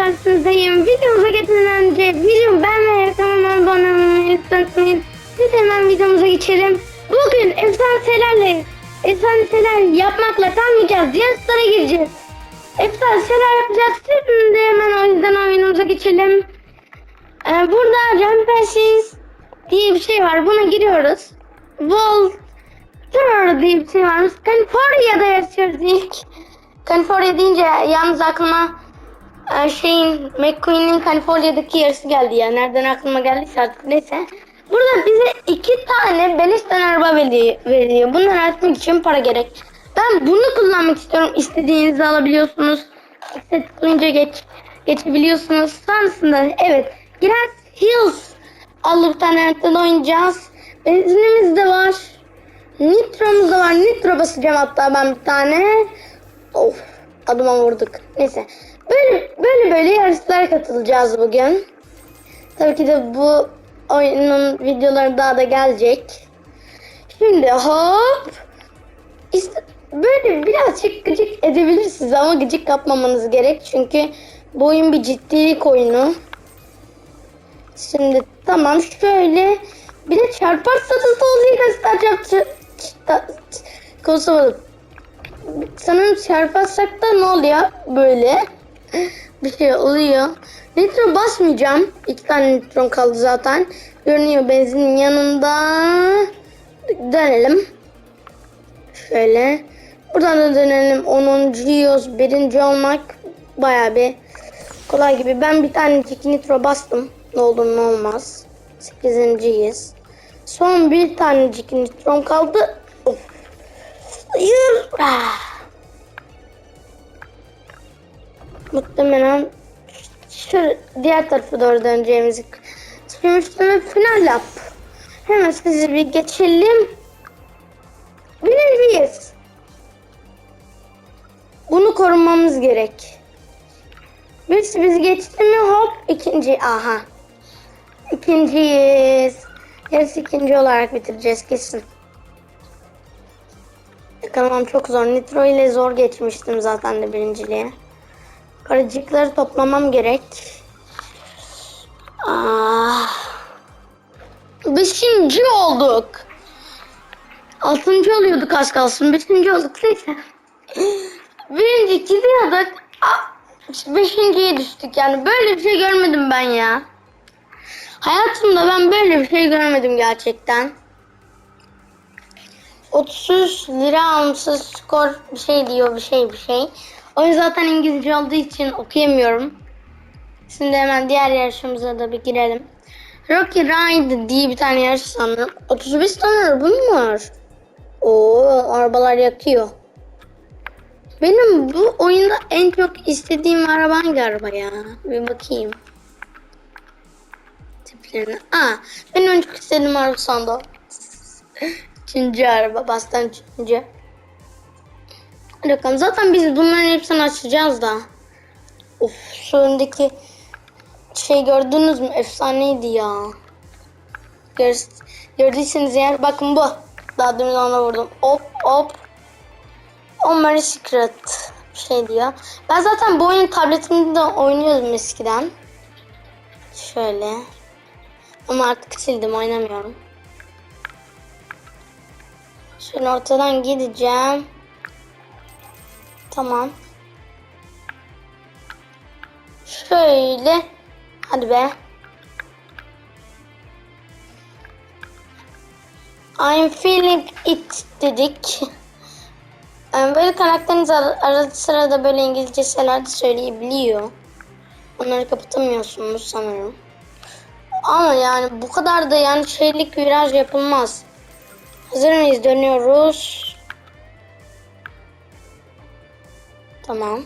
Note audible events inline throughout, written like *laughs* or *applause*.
karşınızdayım. Videomuza geçmeden önce videomu beğenmeyi, kanalıma abone olmayı unutmayın. Biz hemen videomuza geçelim. Bugün efsanelerle, efsaneler yapmakla kalmayacağız. Yarışlara gireceğiz. Efsaneler yapacağız. Şimdi hemen o yüzden oyunumuza geçelim. Ee, burada Rampages diye bir şey var. Buna giriyoruz. Vol Terror diye bir şey varmış. California'da yaşıyoruz ilk. California deyince yalnız aklıma şeyin McQueen'in California'daki yarısı geldi ya. Nereden aklıma geldiyse artık neyse. Burada bize iki tane beleşten araba veri- veriliyor. Bunları açmak için para gerek. Ben bunu kullanmak istiyorum. İstediğinizi alabiliyorsunuz. İşte tıklayınca geç, geçebiliyorsunuz. Sonrasında evet. Grass Hills adlı bir tane haritada oynayacağız. Benzinimiz de var. Nitro'muz da var. Nitro basacağım hatta ben bir tane. Of adıma vurduk. Neyse. Böyle böyle böyle yarışlara katılacağız bugün. Tabii ki de bu oyunun videoları daha da gelecek. Şimdi hop. İşte böyle birazcık gıcık edebilirsiniz ama gıcık yapmamanız gerek. Çünkü bu oyun bir ciddilik oyunu. Şimdi tamam şöyle bir de çarparsa da oluyor göstereceğim. Konuşamadım. Sanırım çarparsak da ne oluyor böyle? *laughs* Bir şey oluyor. Nitro basmayacağım. İki tane nitron kaldı zaten. Görünüyor benzinin yanında. Dönelim. Şöyle. Buradan da dönelim. 10. yiyoruz. Birinci olmak baya bir kolay gibi. Ben bir tane nitro bastım. Ne olur ne olmaz. 8.yiz. Son bir tanecik nitron kaldı. Of. Hayır. Ah. Muhtemelen şu diğer tarafa doğru döneceğimizi düşünmüştüm ve final yap. Hemen sizi bir geçelim. Birinciyiz. Bunu korumamız gerek. Birisi bizi geçti mi hop ikinci aha. İkinciyiz. Yarısı ikinci olarak bitireceğiz kesin. Yakalamam çok zor. Nitro ile zor geçmiştim zaten de birinciliğe. Karıcıkları toplamam gerek. Ah. Beşinci olduk. Altıncı oluyorduk az kalsın. Beşinci olduk neyse. Birinci gidiyorduk. Ah, Beşinciye düştük yani. Böyle bir şey görmedim ben ya. Hayatımda ben böyle bir şey görmedim gerçekten. 30 lira almışız skor bir şey diyor bir şey bir şey. O yüzden zaten İngilizce olduğu için okuyamıyorum. Şimdi hemen diğer yarışımıza da bir girelim. Rocky Ride diye bir tane yarış sanırım. 35 tane araba mı var? Oo arabalar yakıyor. Benim bu oyunda en çok istediğim araba hangi araba ya? Bir bakayım. Tiplerine. Aa, benim en çok istediğim araba sandı. o. Üçüncü araba. Bastan üçüncü. Hadi. Zaten biz bunların hepsini açacağız da. Of şu öndeki şey gördünüz mü? Efsaneydi ya. Gör, gördüyseniz eğer bakın bu. Daha demin ona vurdum. Hop hop. O Mary Secret şey diyor. Ben zaten bu oyunu tabletimde de oynuyordum eskiden. Şöyle. Ama artık sildim oynamıyorum. Şöyle ortadan gideceğim. Tamam. Şöyle. Hadi be. I'm feeling it dedik. Yani Böyle karakteriniz ar- arada sırada böyle İngilizce şeyler de söyleyebiliyor. Onları kapatamıyorsunuz sanırım. Ama yani bu kadar da yani şeylik viraj yapılmaz. Hazır mıyız? Dönüyoruz. Tamam.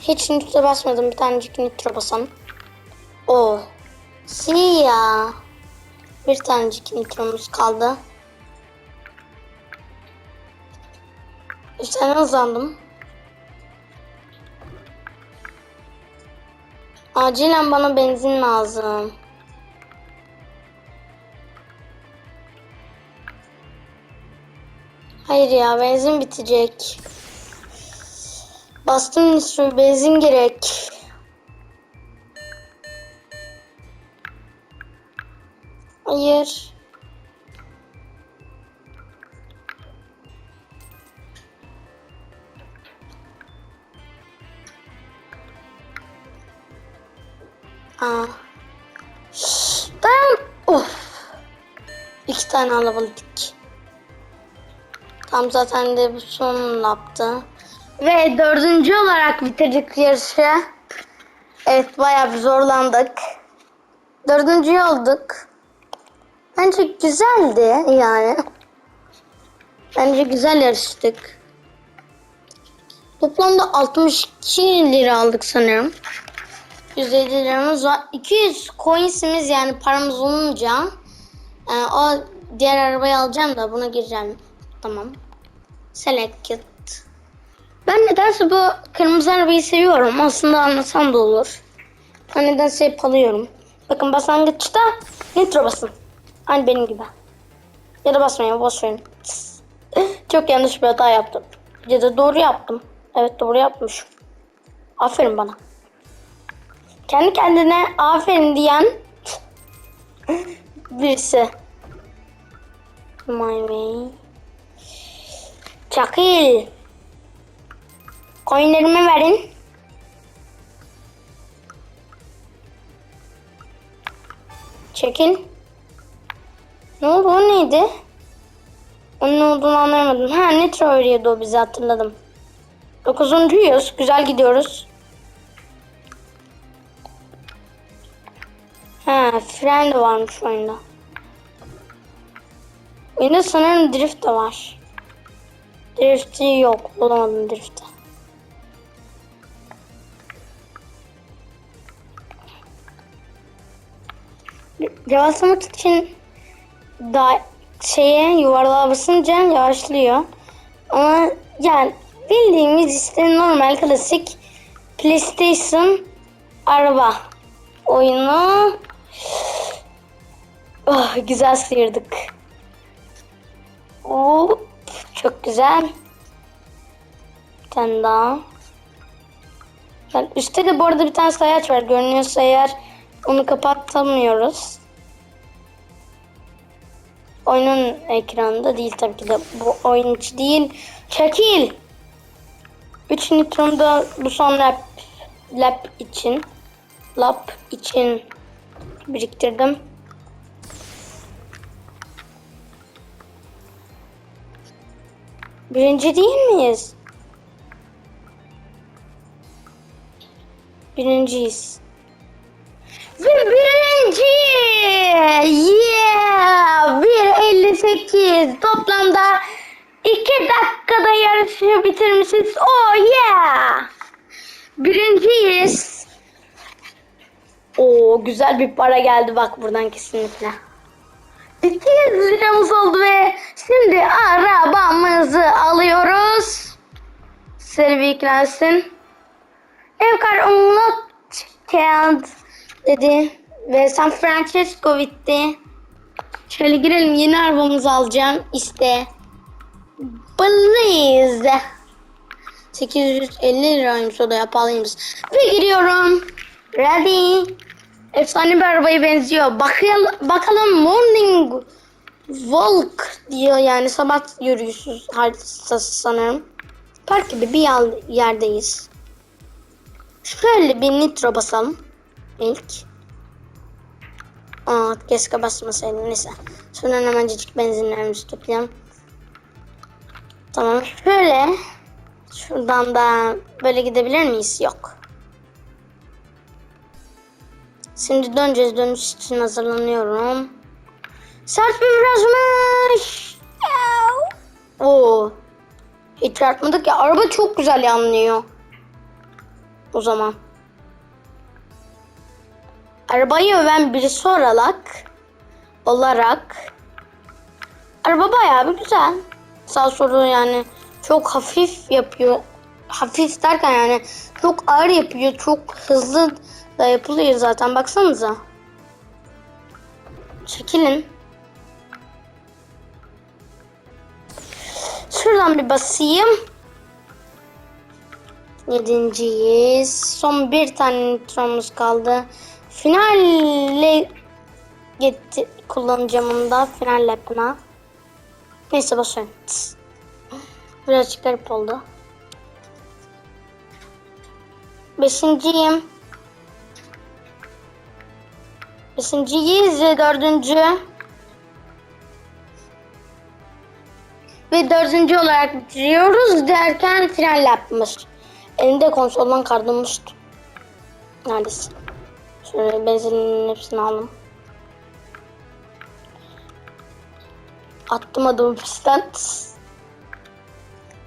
Hiç nitro basmadım. Bir tanecik nitro basalım. O. Siyah. Bir tanecik nitromuz kaldı. Üstten hızlandım. Acilen bana benzin lazım. Hayır ya benzin bitecek. Bastım üstüne benzin gerek. Hayır. Aa. Ben of. İki tane alabildik. Tam zaten de bu son laptı. Ve dördüncü olarak bitirdik yarışı. Evet bayağı bir zorlandık. Dördüncü olduk. Bence güzeldi yani. Bence güzel yarıştık. Toplamda 62 lira aldık sanırım. 150 liramız var. 200 coinsimiz yani paramız olunca e, o diğer arabayı alacağım da buna gireceğim. Tamam. Select. Ben nedense bu kırmızı arabayı seviyorum. Aslında anlasam da olur. Ben nedense hep alıyorum. Bakın başlangıçta nitro basın. Aynı benim gibi. Ya da basmayın verin. *laughs* Çok yanlış bir hata yaptım. Ya da doğru yaptım. Evet doğru yapmışım. Aferin bana. Kendi kendine aferin diyen *laughs* birisi. My way. Çakil. Coinlerimi verin. Çekil. Ne oldu o neydi? Onun ne olduğunu anlayamadım. Ha Nitro veriyordu o bize hatırladım. Dokuzuncuyuz. Güzel gidiyoruz. Ha fren de varmış oyunda. Oyunda sanırım drift de var. Drift'i yok. Bulamadım drift'i. Yavaşlamak için da şeye yuvarlığa basınca yavaşlıyor. Ama yani bildiğimiz işte normal klasik PlayStation araba oyunu oh, güzel sıyırdık. Hop, çok güzel. Bir tane daha. Yani üstte de bu arada bir tane sayaç var. Görünüyorsa eğer onu kapatamıyoruz. Oyunun ekranında değil tabii ki de. Bu oyun içi değil. Çekil. 3 nitrom da bu son lap, lap için. Lap için biriktirdim. Birinci değil miyiz? Birinciyiz. Yeah! 1.58 toplamda 2 dakikada yarışı bitirmişiz. Oh yeah! Birinciyiz. Oo güzel bir para geldi bak buradan kesinlikle. 200 liramız oldu ve şimdi arabamızı alıyoruz. Seri bir yüklensin. Evkar unlock can't dedi ve San Francisco bitti. Şöyle girelim yeni arabamızı alacağım. İşte Blaze. 850 liraymış o da yapalıymış. Ve giriyorum. Ready. Efsane bir arabaya benziyor. Bakalım, bakalım morning walk diyor yani sabah yürüyüşü haritası sanırım. Park gibi bir yer- yerdeyiz. Şöyle bir nitro basalım. İlk. Aa keşke basmasaydım neyse. Sonra hemencik benzinlerimizi toplayalım. Tamam şöyle. Şuradan da böyle gidebilir miyiz? Yok. Şimdi döneceğiz. Dönüş için hazırlanıyorum. Sert bir virajmış. Oo. Hiç çarpmadık ya. Araba çok güzel yanlıyor. O zaman. Arabayı öven birisi olarak olarak araba bayağı bir güzel. Sağ solu yani çok hafif yapıyor. Hafif derken yani çok ağır yapıyor. Çok hızlı da yapılıyor zaten. Baksanıza. Çekilin. Şuradan bir basayım. Yedinciyiz. Son bir tane nitromuz kaldı. Finalle Gitti kullanacağım onu da final lapına. Neyse boşver. Tıs. Birazcık garip oldu. Beşinciyim. Beşinciyiz ve dördüncü. Ve dördüncü olarak bitiriyoruz derken final yapmış. Elinde konsoldan kardırmıştı. Neredesin? Şöyle benzinin hepsini aldım. Attım adamı pistten.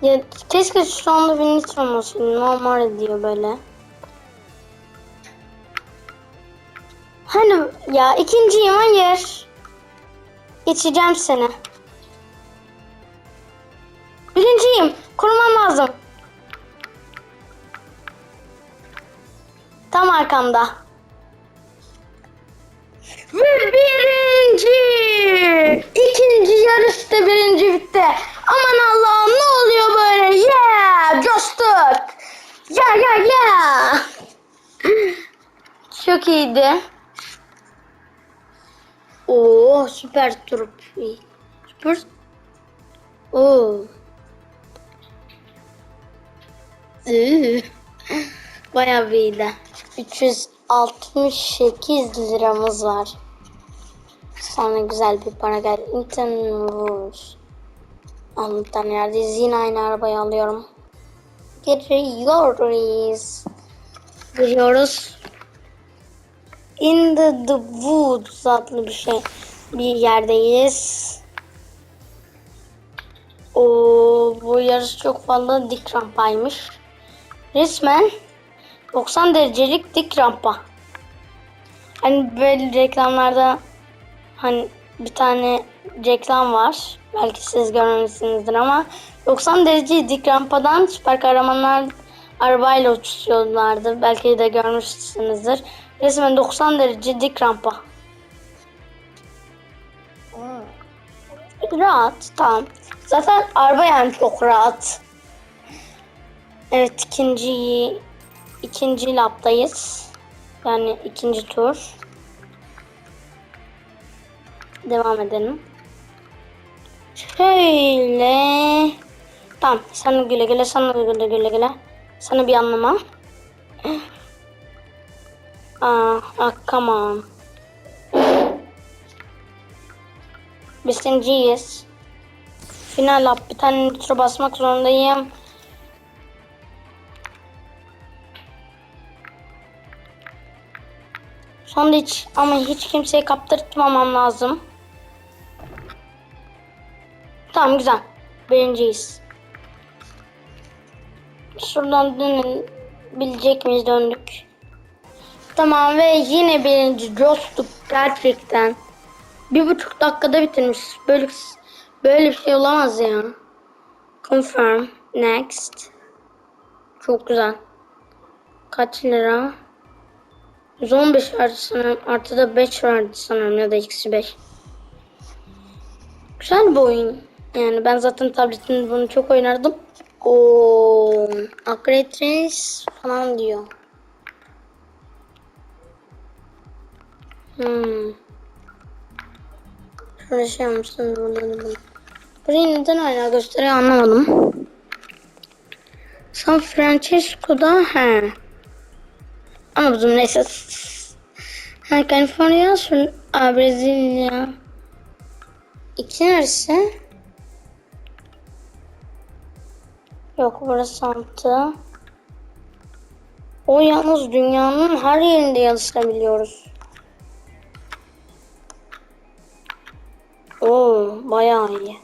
Ya keşke şu anda bir nitron olsaydı. Normal diyor böyle. Hani ya ikinciyim hayır. Geçeceğim seni. Birinciyim. Korumam lazım. Tam arkamda. Ve birinci. İkinci yarışta birinci bitti. Aman Allah'ım ne oluyor böyle? Yeah! Coştuk. Ya ya ya. Çok iyiydi. Oo süper turp. Süper. Oo. Bayağı iyiydi. 368 liramız var. Sonra güzel bir para geldi. İnternet. Bir tane yerdeyiz. Yine aynı arabayı alıyorum. Giriyoruz. Giriyoruz. In the, the Woods adlı bir şey. Bir yerdeyiz. O bu yarış çok fazla dik rampaymış. Resmen 90 derecelik dik rampa. Hani böyle reklamlarda hani bir tane reklam var. Belki siz görmemişsinizdir ama 90 derece dik rampadan süper kahramanlar arabayla uçuyorlardı. Belki de görmüşsünüzdür. Resmen 90 derece dik rampa. Rahat, tamam. Zaten araba yani çok rahat. Evet, ikinci ikinci laptayız. Yani ikinci tur. Devam edelim. Şöyle. Tamam, sana güle güle, sana güle güle güle. Sana bir anlama. *gasps* Ah, ah, come on. Beşinciyiz. Final lap. Bir tane nitro basmak zorundayım. Hiç ama hiç kimseye kaptırtmamam lazım. Tamam güzel. Birinciyiz. Şuradan dönebilecek miyiz döndük. Tamam ve yine birinci coştuk gerçekten. Bir buçuk dakikada bitirmiş. Böyle böyle bir şey olamaz ya. Confirm. Next. Çok güzel. Kaç lira? 115 verdi sanırım. Artı da 5 verdi sanırım ya da eksi 5. Güzel bir oyun. Yani ben zaten tabletimde bunu çok oynardım. O Upgrade Race falan diyor. Hmm. Şöyle şey yapmışsın burada bunu. Burayı neden hala gösteriyor anlamadım. San Francisco'da he. Anladım neyse. Ha California, sonra Aa, Brezilya. İki neresi? Yok burası Santa. O yalnız dünyanın her yerinde yarışabiliyoruz. Oo, bayağı iyi.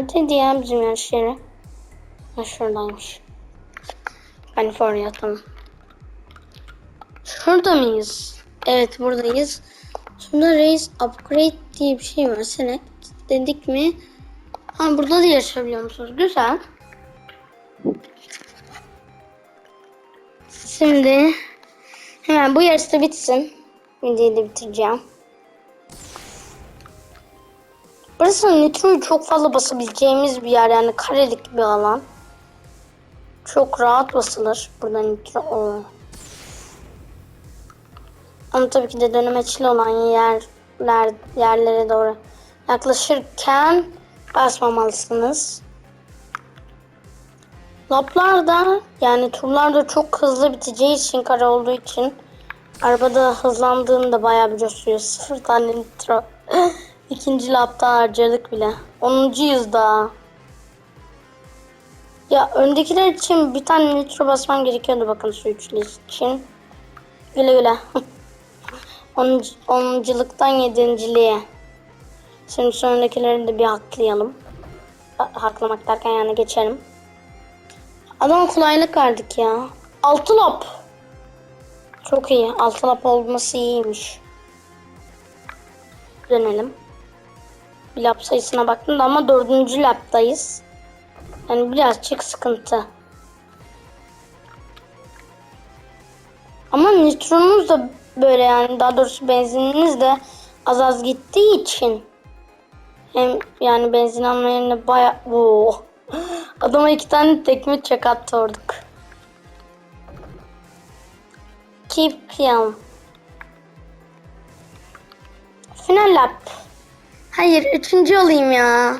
Neredeydi ya bizim yarış yeri? Ha şuradaymış. California tamam. Şurada mıyız? Evet buradayız. Şurada Race Upgrade diye bir şey var. Select dedik mi? Ha burada da yaşayabiliyor musunuz? Güzel. Şimdi hemen bu yarış da bitsin. Videoyu da bitireceğim. Burası nitroyu çok fazla basabileceğimiz bir yer yani karelik bir alan. Çok rahat basılır burada nitro. Oo. Ama tabii ki de dönemeçli olan yerler yerlere doğru yaklaşırken basmamalısınız. Laplar da yani turlar da çok hızlı biteceği için kare olduğu için arabada hızlandığında bayağı bir coşuyor. Sıfır tane nitro. *laughs* İkinci lapta harcadık bile. 10. yüzda. Ya öndekiler için bir tane nitro basmam gerekiyordu bakın su üçlü için. Güle güle. *laughs* On, onunculuktan yedinciliğe. Şimdi sonrakileri de bir haklayalım. Ha- Haklamak derken yani geçelim. Adama kolaylık verdik ya. Altı lap. Çok iyi. Altı lap olması iyiymiş. Dönelim. Lap sayısına baktım da ama dördüncü laptayız. Yani birazcık sıkıntı. Ama nitronuz da böyle yani daha doğrusu benzininiz de az az gittiği için hem yani benzin alma baya Oo. *gasps* Adama iki tane tekme çak attırdık. Keep calm. Final lap. Hayır üçüncü olayım ya.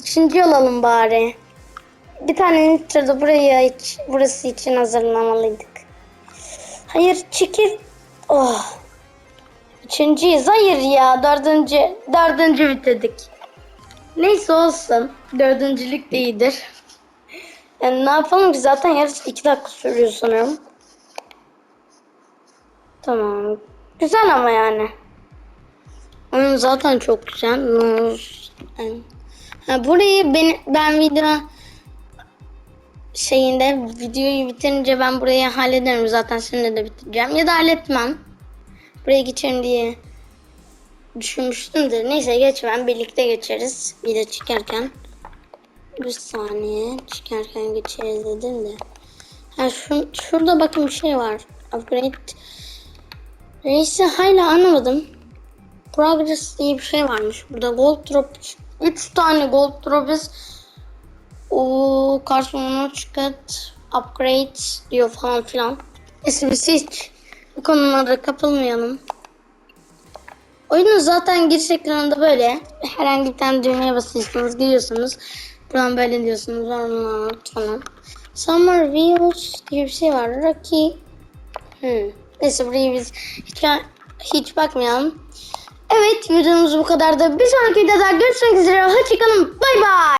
Üçüncü olalım bari. Bir tane nitro da buraya hiç, burası için hazırlamalıydık. Hayır çekil. Oh. Üçüncüyüz. Hayır ya dördüncü. Dördüncü bitirdik. Neyse olsun. Dördüncülük de iyidir. *laughs* Yani ne yapalım ki zaten yarış iki dakika sürüyor sanırım. Tamam. Güzel ama yani. Oyun zaten çok güzel. Ha, burayı ben, ben video şeyinde videoyu bitirince ben burayı hallederim zaten şimdi de bitireceğim ya da halletmem. Buraya geçerim diye düşünmüştüm de neyse geçmem birlikte geçeriz video çıkarken. Bir saniye çıkarken geçeriz dedim de. Ha şu, şurada bakın bir şey var. Upgrade. Neyse hala anlamadım. Progress diye bir şey varmış. Burada gold drop 3 tane gold drop'ız. O karşılığına çıkart upgrade diyor falan filan. Neyse biz hiç bu konulara kapılmayalım. Oyunun zaten giriş ekranında böyle. Herhangi bir tane düğmeye basıyorsunuz, giriyorsunuz. Buradan böyle diyorsunuz, oradan falan. Summer Wheels diye bir şey var. Rocky. Hmm. Neyse burayı biz hiç, hiç bakmayalım. Evet videomuz bu kadar da bir sonraki videoda görüşmek üzere. Hoşçakalın. Bay bay.